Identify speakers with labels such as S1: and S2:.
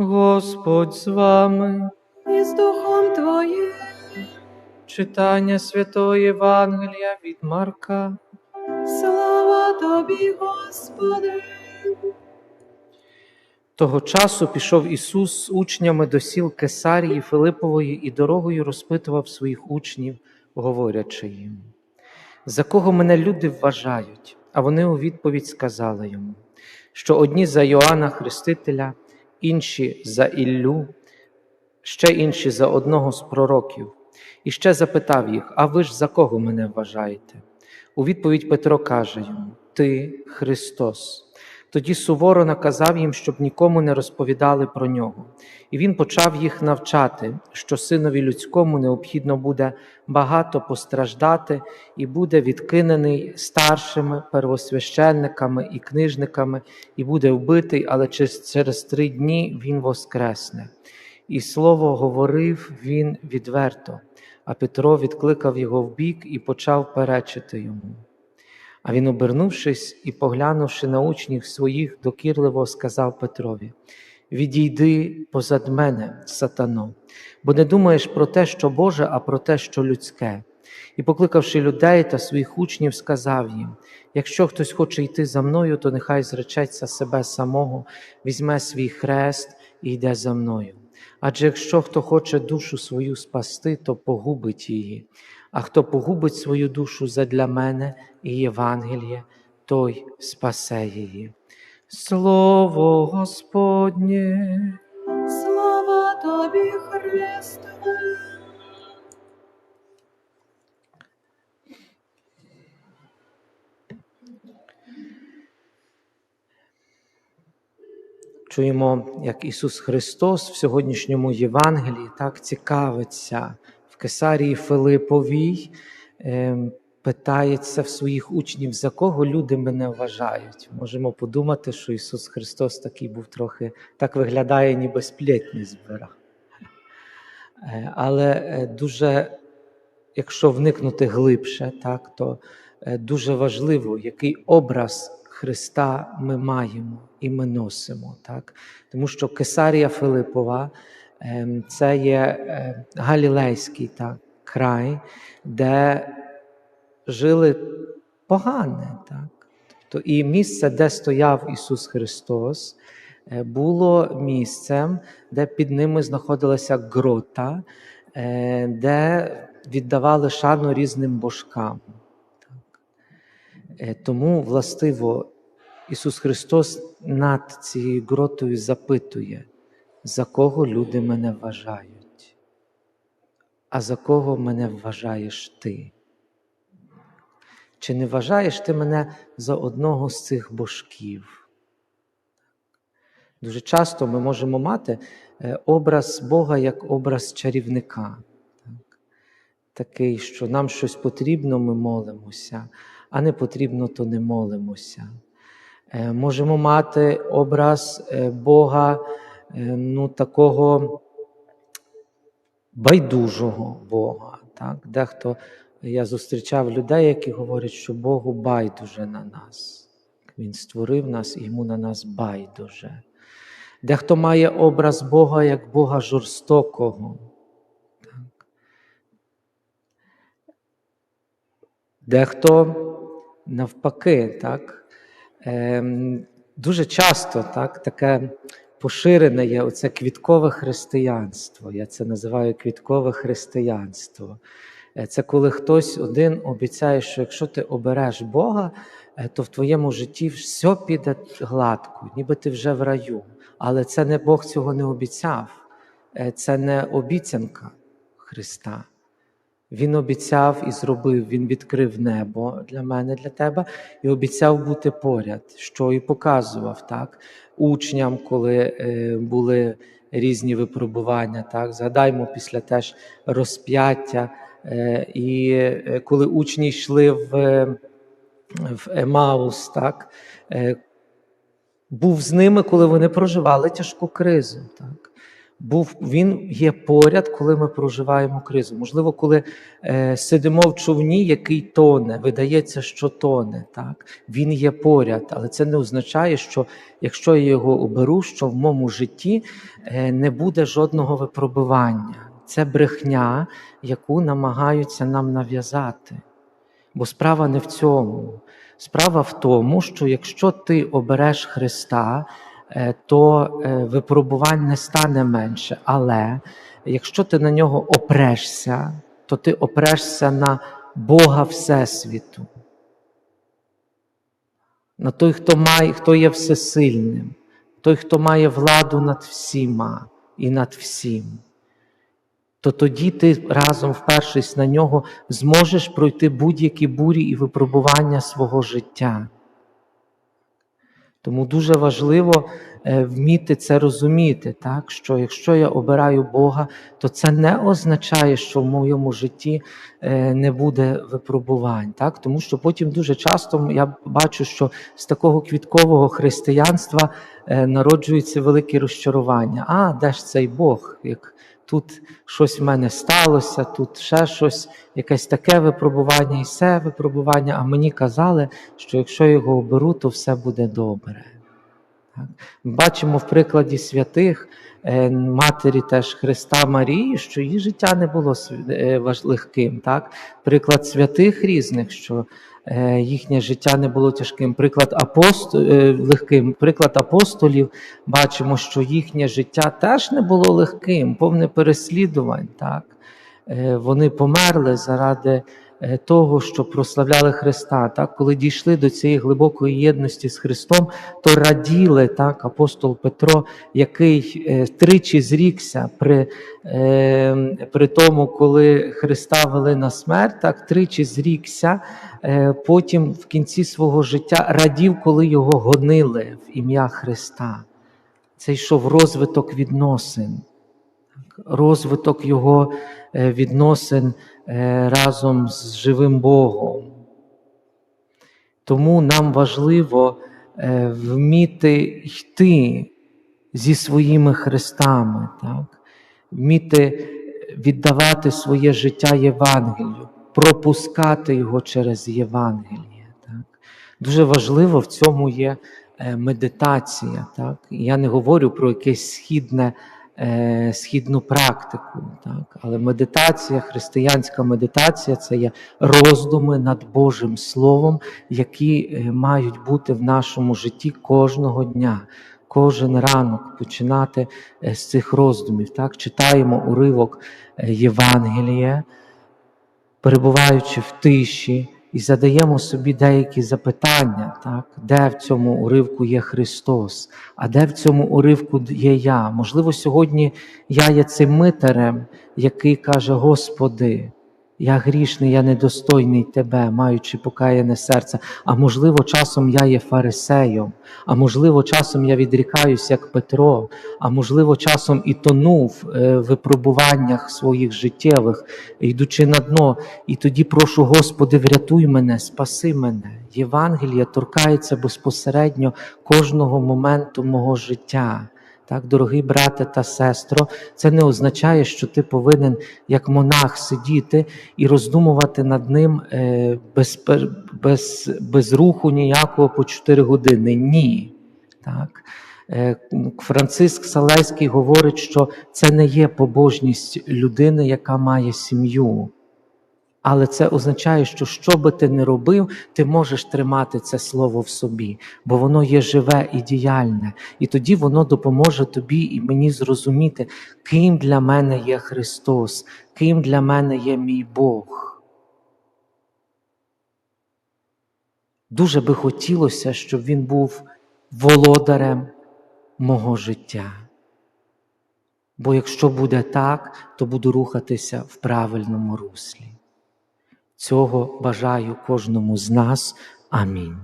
S1: Господь з вами.
S2: і з Духом Твоїм.
S1: Читання Святої Євангелія від Марка.
S2: Слава Тобі, Господи.
S1: Того часу пішов Ісус з учнями до сіл Кесарії Филипової і дорогою розпитував своїх учнів, говорячи їм, за кого мене люди вважають? А вони у відповідь сказали йому, що одні за Йоанна Хрестителя, інші за Іллю, ще інші за одного з пророків. І ще запитав їх: А ви ж за кого мене вважаєте? У відповідь Петро каже йому: Ти Христос. Тоді суворо наказав їм, щоб нікому не розповідали про нього. І він почав їх навчати, що синові людському необхідно буде багато постраждати і буде відкинений старшими первосвященниками і книжниками, і буде вбитий, але через, три дні він воскресне. І слово говорив він відверто, а Петро відкликав його вбік і почав перечити йому. А він, обернувшись і поглянувши на учнів своїх, докірливо сказав Петрові: Відійди позад мене, сатано, бо не думаєш про те, що Боже, а про те, що людське. І, покликавши людей та своїх учнів, сказав їм: якщо хтось хоче йти за мною, то нехай зречеться себе самого, візьме свій хрест і йде за мною. Адже якщо хто хоче душу свою спасти, то погубить її. А хто погубить свою душу задля мене і Євангеліє, той спасе її. Слово Господнє.
S2: Слава Тобі, Христе.
S1: Чуємо, як Ісус Христос в сьогоднішньому Євангелії так цікавиться Кесарії Филиповій, ем, питається в своїх учнів, за кого люди мене вважають. Можемо подумати, що Ісус Христос такий був трохи, так виглядає, ніби сплетні збирав. Е, Але е, дуже, якщо вникнути глибше, так, то е, дуже важливо, який образ Христа ми маємо і ми носимо. Так? Тому що Кесарія Филипова це є е, галілейський так, край, де жили погане. Так? Тобто, і місце, де стояв Ісус Христос, е, було місцем, де під ними знаходилася грота, е, де віддавали шану різним божкам. Так. Тому, властиво, Ісус Христос над цією гротою запитує, за кого люди мене вважають, а за кого мене вважаєш ти? Чи не вважаєш ти мене за одного з цих божків? Дуже часто ми можемо мати е, образ Бога як образ чарівника. Так? Такий, що нам щось потрібно, ми молимося, а не потрібно, то не молимося. Е, Можемо мати образ е, Бога ну, такого байдужого Бога. Так? Дехто я зустрічав людей, які говорять, що Богу байдуже на нас. Він створив нас і йому на нас байдуже. Дехто має образ Бога як Бога жорстокого. Так. Дехто навпаки, так. Ем, дуже часто так, таке поширене є оце квіткове християнство. Я це називаю квіткове християнство. Е, Це коли хтось один обіцяє, що якщо ти обереш Бога, е, то в твоєму житті все піде гладко, ніби ти вже в раю. Але це не Бог цього не обіцяв. Е, Це не обіцянка Христа. Він обіцяв і зробив, Він відкрив небо для мене, для тебе, і обіцяв бути поряд, що і показував так, учням, коли е, були різні випробування. Так. Згадаймо після теж розп'яття, е, і е, коли учні йшли в, е, в Емаус, так, е, був з ними, коли вони проживали тяжку кризу. Так. Був, він є поряд, коли ми проживаємо кризу. Можливо, коли е, сидимо в човні, який тоне, видається, що тоне. Так? Він є поряд, але це не означає, що якщо я його оберу, що в моєму житті е, не буде жодного випробування. Це брехня, яку намагаються нам нав'язати. Бо справа не в цьому. Справа в тому, що якщо ти обереш Христа, то е, випробувань не стане менше. Але якщо ти на нього опрешся, то ти опрешся на Бога Всесвіту, на той, хто має, хто є всесильним, той, хто має владу над всіма і над всім. То тоді ти разом, впершись на нього, зможеш пройти будь-які бурі і випробування свого життя. Тому дуже важливо е, вміти це розуміти, так? що якщо я обираю Бога, то це не означає, що в моєму житті е, не буде випробувань. Так? Тому що потім дуже часто я бачу, що з такого квіткового християнства е, народжується велике розчарування. А, де ж цей Бог? Як тут щось в мене сталося, тут ще щось, якесь таке випробування і все випробування, а мені казали, що якщо його оберу, то все буде добре. Бачимо в прикладі святих е, матері теж Христа Марії, що її життя не було е, легким. Так? Приклад святих різних, що е, їхнє життя не було тяжким. Приклад апостол, легким. Приклад апостолів бачимо, що їхнє життя теж не було легким, повне переслідувань. Так? Вони померли заради того, що прославляли Христа. Так? Коли дійшли до цієї глибокої єдності з Христом, то раділи так, апостол Петро, який е, тричі зрікся при, е, при тому, коли Христа вели на смерть, так, тричі зрікся, е, потім в кінці свого життя радів, коли його гонили в ім'я Христа. Це йшов розвиток відносин, розвиток його е, відносин е, разом з живим Богом. Тому нам важливо е, вміти йти зі своїми хрестами, так? вміти віддавати своє життя Євангелію, пропускати його через Євангеліє. Так? Дуже важливо в цьому є медитація. Так? Я не говорю про якесь східне, е, східну практику, так? але медитація, християнська медитація це є роздуми над Божим Словом, які е, мають бути в нашому житті кожного дня. Кожен ранок починати е, з цих роздумів. Так? Читаємо уривок Євангелія, перебуваючи в тиші, і задаємо собі деякі запитання, так? де в цьому уривку є Христос, а де в цьому уривку є я. Можливо, сьогодні я є цим митарем, який каже: Господи, я грішний, я недостойний Тебе, маючи покаяне серце. А можливо, часом я є фарисеєм, а можливо, часом я відрікаюсь, як Петро, а можливо, часом і тонув е, в випробуваннях своїх життєвих, йдучи на дно. І тоді прошу, Господи, врятуй мене, спаси мене. Євангеліє торкається безпосередньо кожного моменту мого життя. Так, дорогий брате та сестро, це не означає, що ти повинен як монах сидіти і роздумувати над ним е, без, без, без руху ніякого по 4 години. Ні. Так. Е, Франциск Салеський говорить, що це не є побожність людини, яка має сім'ю. Але це означає, що що би ти не робив, ти можеш тримати це слово в собі, бо воно є живе і діяльне. І тоді воно допоможе тобі і мені зрозуміти, ким для мене є Христос, ким для мене є мій Бог. Дуже би хотілося, щоб він був володарем мого життя. Бо якщо буде так, то буду рухатися в правильному руслі. Цього бажаю кожному з нас. Амінь.